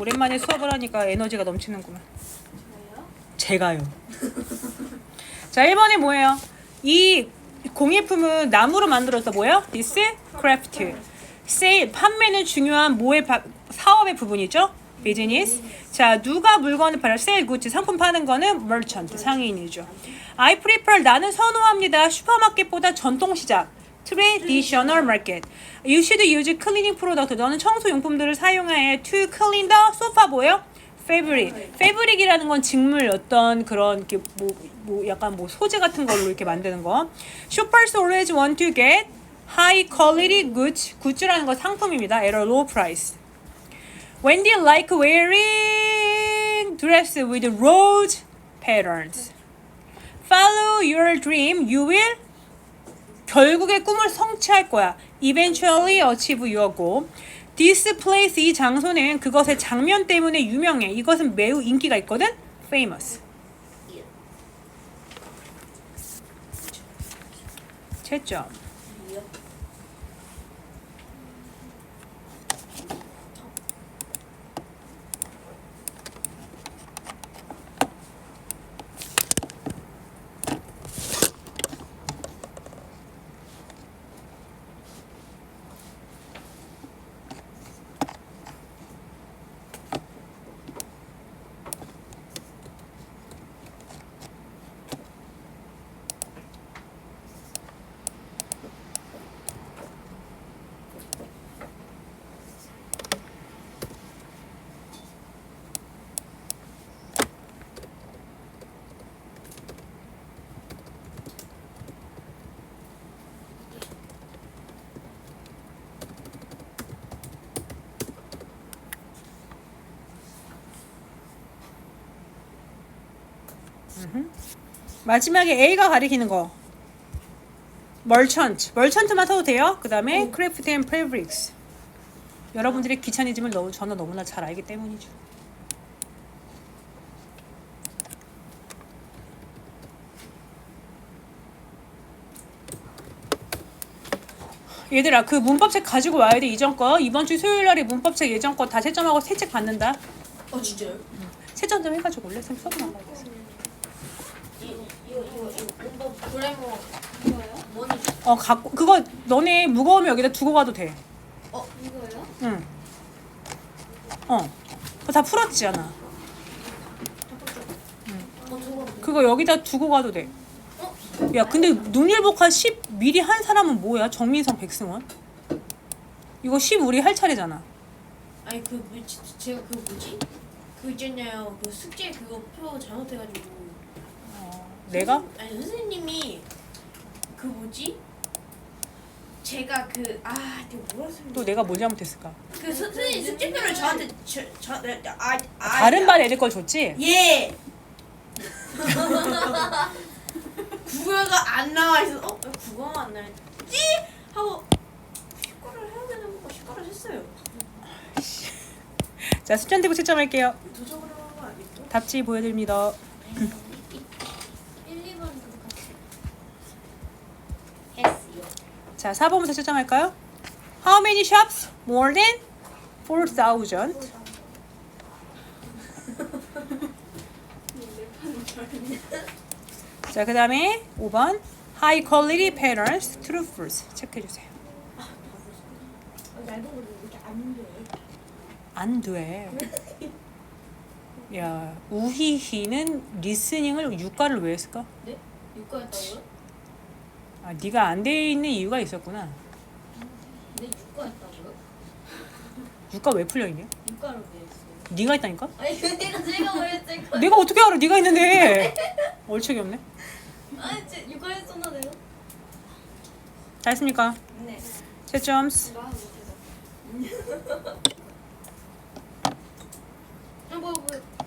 오랜만에 수업을 하니까 에너지가 넘치는구만. 제가요. 자, 1번에 뭐예요? 이 공예품은 나무로 만들어서 뭐예요? This craft. sale 판매는 중요한 뭐의 바- 사업의 부분이죠? 비즈니스. 자, 누가 물건을 팔아? sell goods 상품 파는 거는 merchant 상인이죠. I prefer 나는 선호합니다. 슈퍼마켓보다 전통 시장. Traditional market. You should use cleaning product. 너는 청소 용품들을 사용해 to clean the sofa 뭐예요? fabric. fabric이라는 건 직물 어떤 그런 이렇게 뭐, 뭐 약간 뭐 소재 같은 걸로 이렇게 만드는 거. Shoppers always want to get high quality goods. 굿즈라는 건 상품입니다. at a low price. Wendy like wearing dress with rose patterns. Follow your dream. You will 결국에 꿈을 성취할 거야. Eventually achieve your goal. This place 이 장소는 그것의 장면 때문에 유명해. 이것은 매우 인기가 있거든. Famous. 채점. 마지막에 A가 가리키는 거. 멀천트. 멀천트만 써도 돼요. 그 다음에 크래프트 앤 페브릭스. 여러분들의 귀차니즘을 너무 저는 너무나 잘 알기 때문이죠. 얘들아 그 문법책 가지고 와야 돼 이전 거 이번 주 수요일 날에 문법책 예전 거 다 채점하고 새 책 받는다 어 진짜요? 채점 좀 해가지고 올래 쌤 수업 이 이거 이거 이거 뭔가 브레모 이거요? 뭐니? 어 갖고 그거 너네 무거우면 여기다 두고 가도 돼 어 이거요? 응. 어. 그거 다 풀었지 않아. 어 저거 그거 여기다 두고 가도 돼. 어? 야, 근데 눈일복한 10 미리 한 사람은 뭐야? 정민성, 백승원? 이거 10 우리 할 차례잖아. 아니 그 뭐지 제가 그 뭐지? 그 있잖아요 그 숙제 그거 표 잘못해가지고 내가? 아니 선생님이 그 뭐지? 제가 그 아 내가 뭐라 또 내가 뭘 잘못했을까? 그 선- 선생님 숙제표를 저한테 저저아 아, 다른 반 애들 걸 줬지? 예. 국어가 안 나와 있어. 어? 왜 국어가 안 나왔지? 하고 식구를 해야 되는 거고 식구를 했어요. 자, 수천대부 채점할게요. 도적으로 한거 아니죠? 답지 보여드립니다. 1, 2번 그거 했어요. 자, 4번부터 채점할까요? How many shops? More than 4,000. 자, 그 다음에 5번 High quality patterns, 체크해주세요. 얇은 거 이렇게 안 돼. 야, 우희희는 리스닝을 유가를 왜 했을까? 네? 육과였다고요? 아, 네가 안 돼 있는 이유가 있었구나. 네, 육과였다고요? 유가 왜 풀려 있냐? 육과로 왜 했어요? 네가 있다니까? 아니 그니까 제가 왜 했을 거예요? 내가 어떻게 알아? 네가 있는데. 얼척이 없네. 아니 제 육과 했었나 내가? 다 했습니까? 네. 채점. 나 못해서. 아, 뭐, 뭐. 어,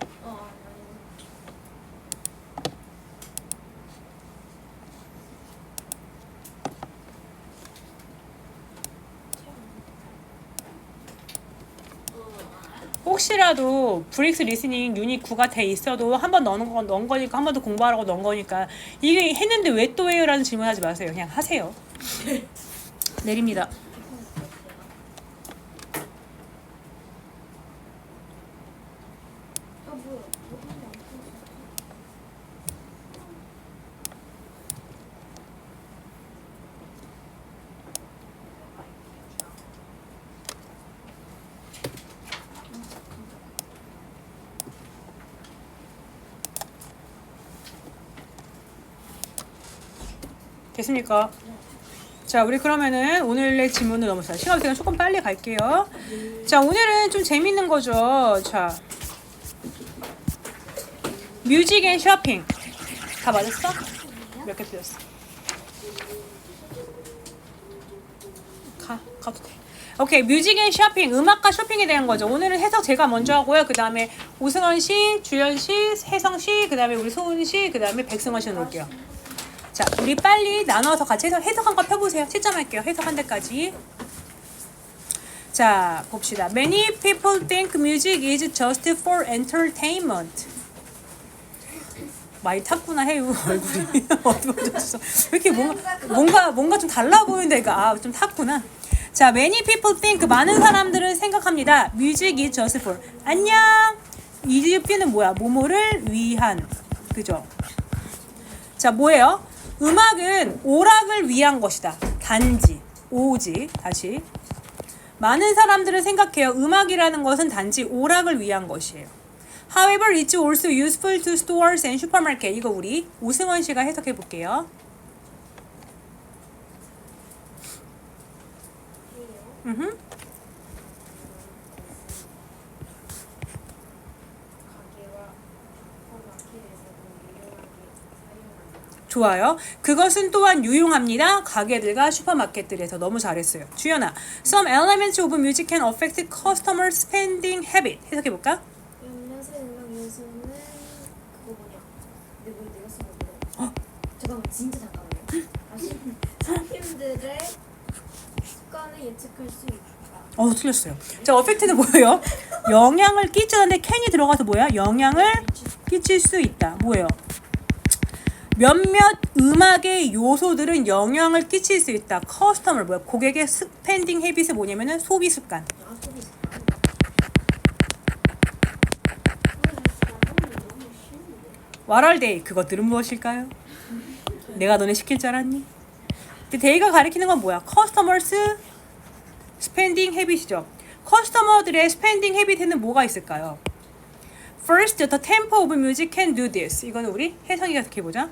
혹시라도 브릭스 리스닝 유닛 9가 돼 있어도 한 번 넣는 건 넣은 거니까 한 번 더 공부하라고 넣은 거니까 이게 했는데 왜 또 해요라는 질문하지 마세요. 그냥 하세요. 내립니다. 아, 됐습니까? 자, 우리 그러면은 오늘의 질문을 넘어서 시간 시간 조금 빨리 갈게요. 자, 오늘은 좀 재밌는 거죠. 자, 뮤직 앤 쇼핑 다 맞았어? 몇 개 틀렸어? 가 가도 돼. 오케이 뮤직 앤 쇼핑 음악과 쇼핑에 대한 거죠. 오늘은 해석 제가 먼저 하고요. 그 다음에 오승원 씨, 주연 씨, 혜성 씨, 그 다음에 우리 소은 씨, 그 다음에 백승원 씨 놓을게요. 자, 우리 빨리 나눠서 같이 해석, 해석한 거 펴보세요. 채점할게요. 해석한 데까지. 자, 봅시다. Many people think music is just for entertainment. 많이 탔구나 해요. 얼굴이 어두워졌어. 왜 이렇게 뭔가 뭔가 뭔가 좀 달라 보이는데 이거. 아좀 탔구나. 자 many people think 많은 사람들은 생각합니다. Music is just for. 안녕! 이 삐는 뭐야? 모모를 위한. 그죠? 자 뭐예요 음악은 오락을 위한 것이다. 단지 오지 다시. 많은 사람들은 생각해요. 음악이라는 것은 단지 오락을 위한 것이에요. However, it's also useful to stores and supermarket. 이거 우리 오승원 씨가 해석해 볼게요. 음흠. 가게와 슈퍼마켓에서도 유용하게 사용한다. 좋아요. 그것은 또한 유용합니다. 가게들과 슈퍼마켓들에서 너무 잘했어요. 주연아, some elements of music can affect customer spending habit. 해석해 볼까? 몇몇의 음악 요소는 그거 뭐냐? 내가 뭐 내가 쓴 건데. 잠깐만 진짜 잠깐만요. 다시 상품들의 습관을 예측할 수 있다. 어, 틀렸어요. 자, 어펙트는 뭐예요? 영향을 끼치는데 캔이 들어가서 뭐야? 영향을 끼칠 수 있다. 뭐예요? 몇몇 음악의 요소들은 영향을 끼칠 수 있다. 커스터머 뭐야? 고객의 스펜딩 헤빗이 뭐냐면은 소비 습관. 와랄데이 그것들은 무엇일까요? 내가 너네 시킬 줄 알았니? 근데 데이가 가리키는 건 뭐야? 커스터머스 스펜딩 헤빗이죠. 커스터머들의 스펜딩 헤빗에는 뭐가 있을까요? First, the tempo of music can do this. 이거는 우리 혜성이가 어떻게 보자.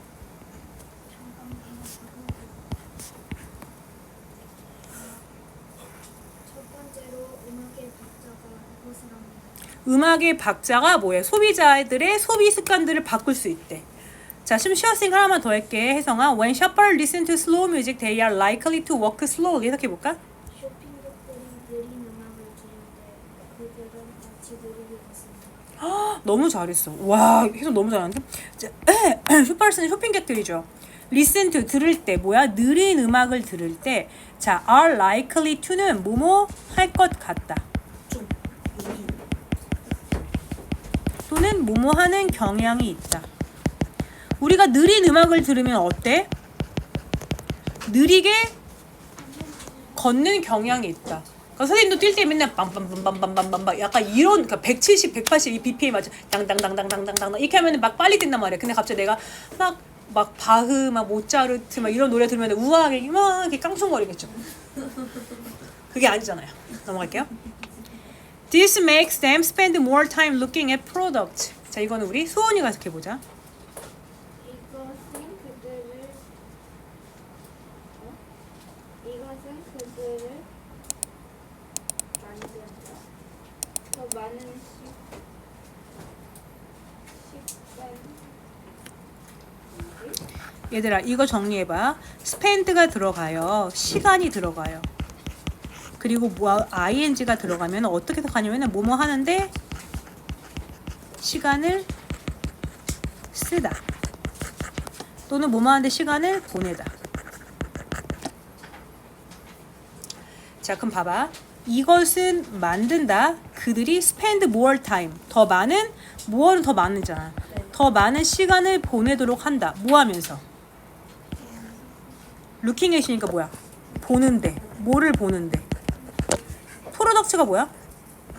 첫 번째로 음악의 박자가 그것을 합니다. 음악의 박자가 뭐예요? 소비자들의 소비 습관들을 바꿀 수 있대. 자, 좀 쉬어싱 하나만 더 할게. 혜성아. When shoppers listen to slow music, they are likely to walk slowly. 해석해 볼까? 걷습니다. 너무 잘했어. 와, 해석 너무 잘하는데? 자, 슈퍼스는 쇼핑객들이죠. listen to 들을 때 뭐야? 느린 음악을 들을 때 자, are likely to는 뭐뭐 할 것 같다. 또는 뭐뭐 하는 경향이 있다. 우리가 느린 음악을 들으면 어때? 느리게 걷는 경향이 있다. 그러니까 선생님도 뛸 때 맨날 빰빰빰빰빰빰빰 약간 이런 그러니까 170, 180 이 BPM 맞죠? 당당당당당당당 이렇게 하면 막 빨리 뛴단 말이야. 근데 갑자기 내가 막 막 바흐, 막 모차르트 막 이런 노래 들으면 우아하게 막 이렇게 깡총거리겠죠. 그게 아니잖아요. 넘어갈게요. This makes them spend more time looking at products. 자, 이거는 우리 소은이가 해석해 보자. 이것은 그들을 어? 이것은 그들을 만든다. 더 많은 식 식단 얘들아 이거 정리해 봐 spend가 들어가요 시간이 들어가요 그리고 뭐 ing가 들어가면 어떻게 해석하냐면 뭐뭐 하는데 시간을 쓰다. 또는 뭐뭐 하는데 시간을 보내다. 자 그럼 봐봐. 이것은 만든다. 그들이 spend more time. 더 많은 뭐는 더 많은잖아. 더 많은 시간을 보내도록 한다. 뭐 하면서? Looking at이니까 뭐야? 보는데. 뭐를 보는데 프로덕트가 뭐야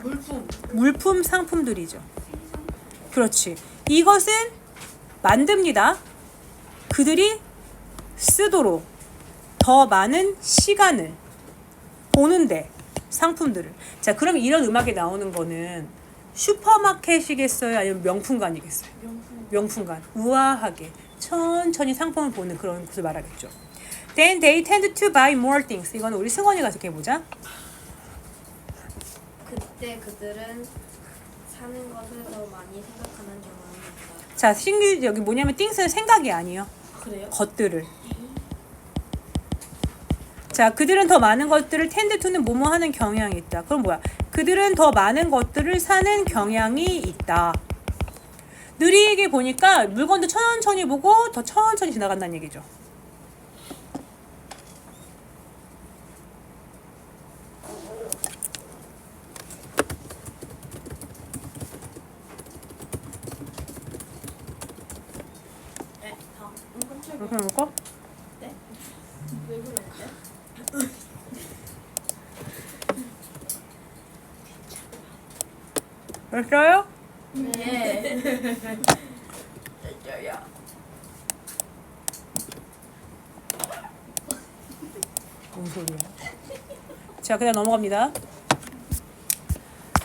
물품. 물품 상품들이죠 그렇지. 이것은 만듭니다. 그들이 쓰도록 더 많은 시간을 보는데 상품들을. 자, 그럼 이런 음악이 나오는 거는 슈퍼마켓이겠어요? 아니면 명품관이겠어요? 명품. 명품관. 우아하게 천천히 상품을 보는 그런 곳을 말하겠죠. Then they tend to buy more things. 이거는 우리 승원이가 해석해 보자. 그때 그들은 사는 것을 더 많이 생각하는 경향이 있다. 자, 신규 여기 뭐냐면 things는 생각이 아니에요. 그래요? 것들을. 자, 그들은 더 많은 것들을 tend to는 뭐뭐 하는 경향이 있다. 그럼 뭐야? 그들은 더 많은 것들을 사는 경향이 있다. 느리게 보니까 물건도 천천히 보고 더 천천히 지나간다는 얘기죠. 네. 다음. 음, 깜짝 이렇게 놓을까? 네? 왜 그러는데? 됐어요? 네. 진짜야. 뭔 소리야? 자, 그냥 넘어갑니다.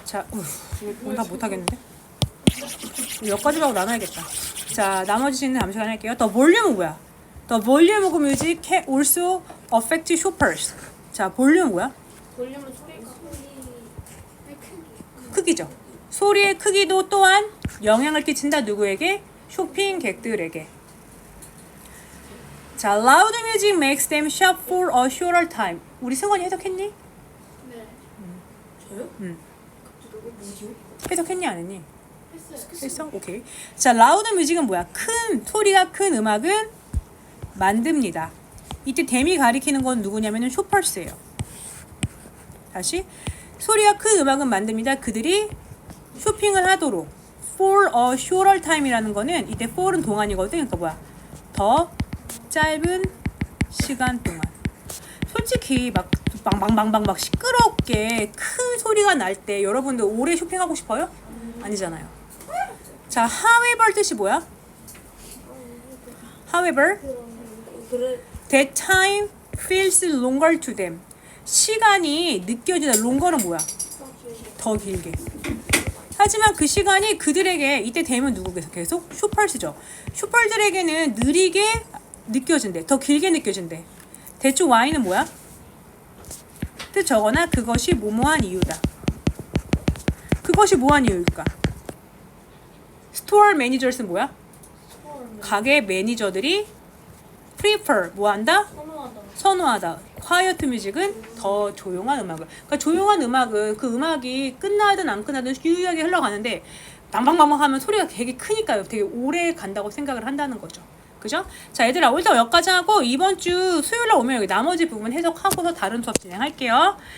자, 우, 이거 다 못하겠는데? 여기까지만 하고 나눠야겠다. 자, 나머지 는 다음 시간에 할게요. 더 볼륨은 뭐야? 더 볼륨 오브 뮤직 can also affect shoppers. 자, 볼륨 뭐야? 볼륨은 소리가 크기죠. 소리의 크기도 또한 영향을 끼친다 누구에게? 쇼핑객들에게. 자, loud music makes them shop for a shorter time. 우리 승원이 해석했니? 네. 저요? 응. 갑자기 뭐지? 해석했니 안 했니? 했어? 오케이. 자, 라우드 뮤직은 뭐야? 큰 소리가 큰 음악은 만듭니다. 이때 댐이 가리키는 건 누구냐면은 쇼퍼스예요. 다시 소리가 큰 음악은 만듭니다. 그들이 쇼핑을 하도록 for a shorter time이라는 거는 이때 for은 동안이거든. 그러니까 뭐야? 더 짧은 시간 동안. 솔직히 막 방방방방 막 시끄럽게 큰 소리가 날 때 여러분들 오래 쇼핑하고 싶어요? 아니잖아요. 자, however 뜻이 뭐야? however, that time feels longer to them. 시간이 느껴지다. longer는 뭐야? 더 길게. 하지만 그 시간이 그들에게 이때 되면 누구겠어? 계속 쇼펄스죠. 쇼펄들에게는 느리게 느껴진대. 더 길게 느껴진대. 대충 Y는 뭐야? 뜻 적거나 그것이 뭐뭐한 이유다. 그것이 뭐한 이유일까? 스토어 매니저스는 뭐야? 가게 매니저들이 prefer 뭐 한다? 선호하다. 선호하다. quiet 뮤직은 더 조용한 음악을. 그러니까 조용한 음악은 그 음악이 끝나든 안 끝나든 유유하게 흘러가는데 방방방방 하면 소리가 되게 크니까요. 되게 오래 간다고 생각을 한다는 거죠. 그죠? 자, 얘들아, 오늘 여기까지 하고 이번 주 수요일 날 오면 여기 나머지 부분 해석하고서 다른 수업 진행할게요.